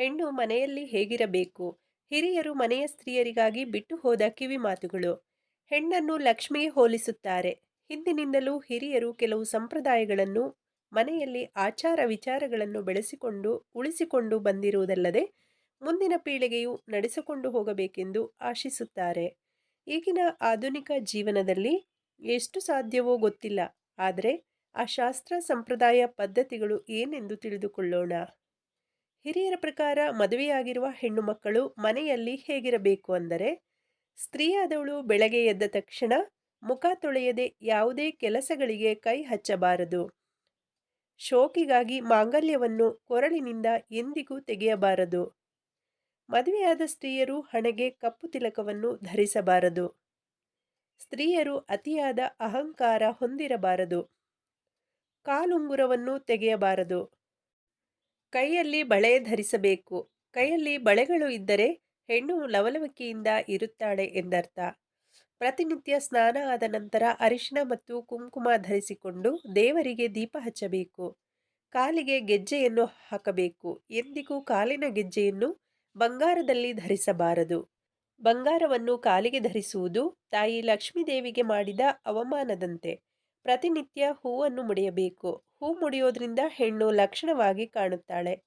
ಹೆಣ್ಣು ಮನೆಯಲ್ಲಿ ಹೇಗಿರಬೇಕು? ಹಿರಿಯರು ಮನೆಯ ಸ್ತ್ರೀಯರಿಗಾಗಿ ಬಿಟ್ಟು ಹೋದ ಕಿವಿ ಮಾತುಗಳು ಹೆಣ್ಣನ್ನು ಲಕ್ಷ್ಮಿಗೆ ಹೋಲಿಸುತ್ತಾರೆ. ಹಿಂದಿನಿಂದಲೂ ಹಿರಿಯರು ಕೆಲವು ಸಂಪ್ರದಾಯಗಳನ್ನು, ಮನೆಯಲ್ಲಿ ಆಚಾರ ವಿಚಾರಗಳನ್ನು ಬೆಳೆಸಿಕೊಂಡು, ಉಳಿಸಿಕೊಂಡು ಬಂದಿರುವುದಲ್ಲದೆ, ಮುಂದಿನ ಪೀಳಿಗೆಯು ನಡೆಸಿಕೊಂಡು ಹೋಗಬೇಕೆಂದು ಆಶಿಸುತ್ತಾರೆ. ಈಗಿನ ಆಧುನಿಕ ಜೀವನದಲ್ಲಿ ಎಷ್ಟು ಸಾಧ್ಯವೋ ಗೊತ್ತಿಲ್ಲ. ಆದರೆ ಆ ಶಾಸ್ತ್ರ ಸಂಪ್ರದಾಯ ಪದ್ಧತಿಗಳು ಏನೆಂದು ತಿಳಿದುಕೊಳ್ಳೋಣ. ಹಿರಿಯರ ಪ್ರಕಾರ ಮದುವೆಯಾಗಿರುವ ಹೆಣ್ಣು ಮಕ್ಕಳು ಮನೆಯಲ್ಲಿ ಹೇಗಿರಬೇಕು ಅಂದರೆ, ಸ್ತ್ರೀಯಾದವಳು ಬೆಳಗ್ಗೆ ಎದ್ದ ತಕ್ಷಣ ಮುಖ ತೊಳೆಯದೆ ಯಾವುದೇ ಕೆಲಸಗಳಿಗೆ ಕೈ ಹಚ್ಚಬಾರದು. ಶೋಕಿಗಾಗಿ ಮಾಂಗಲ್ಯವನ್ನು ಕೊರಳಿನಿಂದ ಎಂದಿಗೂ ತೆಗೆಯಬಾರದು. ಮದುವೆಯಾದ ಸ್ತ್ರೀಯರು ಹಣೆಗೆ ಕಪ್ಪು ತಿಲಕವನ್ನು ಧರಿಸಬಾರದು. ಸ್ತ್ರೀಯರು ಅತಿಯಾದ ಅಹಂಕಾರ ಹೊಂದಿರಬಾರದು. ಕಾಲುಂಗುರವನ್ನು ತೆಗೆಯಬಾರದು. ಕೈಯಲ್ಲಿ ಬಳೆ ಧರಿಸಬೇಕು. ಕೈಯಲ್ಲಿ ಬಳೆಗಳು ಇದ್ದರೆ ಹೆಣ್ಣು ಲವಲವಿಕೆಯಿಂದ ಇರುತ್ತಾಳೆ ಎಂದರ್ಥ. ಪ್ರತಿನಿತ್ಯ ಸ್ನಾನ ಆದ ನಂತರ ಅರಿಶಿನ ಮತ್ತು ಕುಂಕುಮ ಧರಿಸಿಕೊಂಡು ದೇವರಿಗೆ ದೀಪ ಹಚ್ಚಬೇಕು. ಕಾಲಿಗೆ ಗೆಜ್ಜೆಯನ್ನು ಹಾಕಬೇಕು. ಎಂದಿಗೂ ಕಾಲಿನ ಗೆಜ್ಜೆಯನ್ನು ಬಂಗಾರದಲ್ಲಿ ಧರಿಸಬಾರದು. ಬಂಗಾರವನ್ನು ಕಾಲಿಗೆ ಧರಿಸುವುದು ತಾಯಿ ಲಕ್ಷ್ಮೀದೇವಿಗೆ ಮಾಡಿದ ಅವಮಾನದಂತೆ. ಪ್ರತಿನಿತ್ಯ ಹೂವನ್ನು ಮುಡಿಯಬೇಕು. ಹೂ ಮುಡಿಯೋದ್ರಿಂದ ಹೆಣ್ಣು ಲಕ್ಷಣವಾಗಿ ಕಾಣುತ್ತಾಳೆ.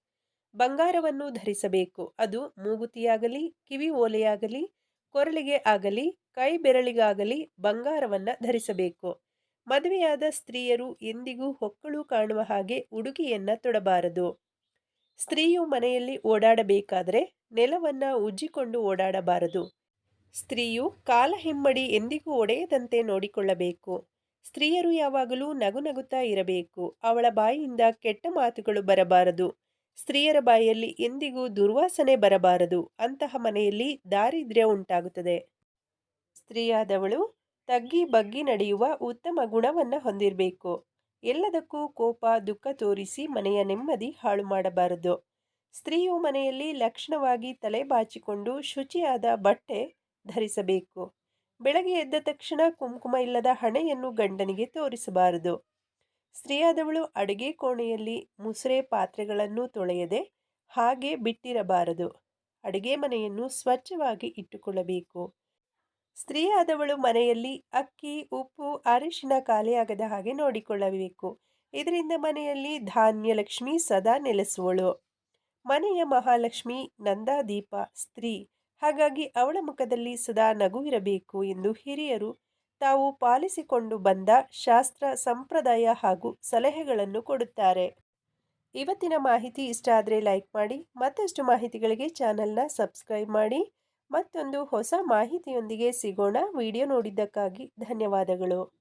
ಬಂಗಾರವನ್ನು ಧರಿಸಬೇಕು. ಅದು ಮೂಗುತಿಯಾಗಲಿ, ಕಿವಿ ಓಲೆಯಾಗಲಿ, ಕೊರಳಿಗೆ ಆಗಲಿ, ಕೈ ಬೆರಳಿಗಾಗಲಿ ಬಂಗಾರವನ್ನು ಧರಿಸಬೇಕು. ಮದುವೆಯಾದ ಸ್ತ್ರೀಯರು ಎಂದಿಗೂ ಹೊಕ್ಕಳು ಕಾಣುವ ಹಾಗೆ ಉಡುಗೆಯನ್ನ ತೊಡಬಾರದು. ಸ್ತ್ರೀಯು ಮನೆಯಲ್ಲಿ ಓಡಾಡಬೇಕಾದರೆ ನೆಲವನ್ನ ಉಜ್ಜಿಕೊಂಡು ಓಡಾಡಬಾರದು. ಸ್ತ್ರೀಯು ಕಾಲ ಹಿಮ್ಮಡಿ ಎಂದಿಗೂ ಒಡೆಯದಂತೆ ನೋಡಿಕೊಳ್ಳಬೇಕು. ಸ್ತ್ರೀಯರು ಯಾವಾಗಲೂ ನಗು ನಗುತ್ತಾ ಇರಬೇಕು. ಅವಳ ಬಾಯಿಯಿಂದ ಕೆಟ್ಟ ಮಾತುಗಳು ಬರಬಾರದು. ಸ್ತ್ರೀಯರ ಬಾಯಲ್ಲಿ ಎಂದಿಗೂ ದುರ್ವಾಸನೆ ಬರಬಾರದು. ಅಂತಹ ಮನೆಯಲ್ಲಿ ದಾರಿದ್ರ್ಯ ಉಂಟಾಗುತ್ತದೆ. ಸ್ತ್ರೀಯಾದವಳು ತಗ್ಗಿ ಬಗ್ಗಿ ನಡೆಯುವ ಉತ್ತಮ ಗುಣವನ್ನು ಹೊಂದಿರಬೇಕು. ಎಲ್ಲದಕ್ಕೂ ಕೋಪ, ದುಃಖ ತೋರಿಸಿ ಮನೆಯ ನೆಮ್ಮದಿ ಹಾಳು ಮಾಡಬಾರದು. ಸ್ತ್ರೀಯು ಮನೆಯಲ್ಲಿ ಲಕ್ಷಣವಾಗಿ ತಲೆ ಬಾಚಿಕೊಂಡು ಶುಚಿಯಾದ ಬಟ್ಟೆ ಧರಿಸಬೇಕು. ಬೆಳಗ್ಗೆ ಎದ್ದ ತಕ್ಷಣ ಕುಂಕುಮ ಇಲ್ಲದ ಹಣೆಯನ್ನು ಗಂಡನಿಗೆ ತೋರಿಸಬಾರದು. ಸ್ತ್ರೀಯಾದವಳು ಅಡುಗೆ ಕೋಣೆಯಲ್ಲಿ ಮುಸುರೆ ಪಾತ್ರೆಗಳನ್ನು ತೊಳೆಯದೆ ಹಾಗೆ ಬಿಟ್ಟಿರಬಾರದು. ಅಡುಗೆ ಮನೆಯನ್ನು ಸ್ವಚ್ಛವಾಗಿ ಇಟ್ಟುಕೊಳ್ಳಬೇಕು. ಸ್ತ್ರೀಯಾದವಳು ಮನೆಯಲ್ಲಿ ಅಕ್ಕಿ, ಉಪ್ಪು, ಅರಿಶಿನ ಖಾಲಿಯಾಗದ ಹಾಗೆ ನೋಡಿಕೊಳ್ಳಬೇಕು. ಇದರಿಂದ ಮನೆಯಲ್ಲಿ ಧಾನ್ಯ ಲಕ್ಷ್ಮಿ ಸದಾ ನೆಲೆಸುವಳು. ಮನೆಯ ಮಹಾಲಕ್ಷ್ಮಿ ನಂದಾದೀಪ, ಸ್ತ್ರೀ. ಹಾಗಾಗಿ ಅವಳ ಮುಖದಲ್ಲಿ ಸದಾ ನಗುವಿರಬೇಕು ಎಂದು ಹಿರಿಯರು ತಾವು ಪಾಲಿಸಿಕೊಂಡು ಬಂದ ಶಾಸ್ತ್ರ, ಸಂಪ್ರದಾಯ ಹಾಗೂ ಸಲಹೆಗಳನ್ನು ಕೊಡುತ್ತಾರೆ. ಇವತ್ತಿನ ಮಾಹಿತಿ ಇಷ್ಟ ಆದರೆ ಲೈಕ್ ಮಾಡಿ, ಮತ್ತಷ್ಟು ಮಾಹಿತಿಗಳಿಗೆ ಚಾನಲ್ನ ಸಬ್ಸ್ಕ್ರೈಬ್ ಮಾಡಿ, ಮತ್ತೊಂದು ಹೊಸ ಮಾಹಿತಿಯೊಂದಿಗೆ ಸಿಗೋಣ. ವಿಡಿಯೋ ನೋಡಿದ್ದಕ್ಕಾಗಿ ಧನ್ಯವಾದಗಳು.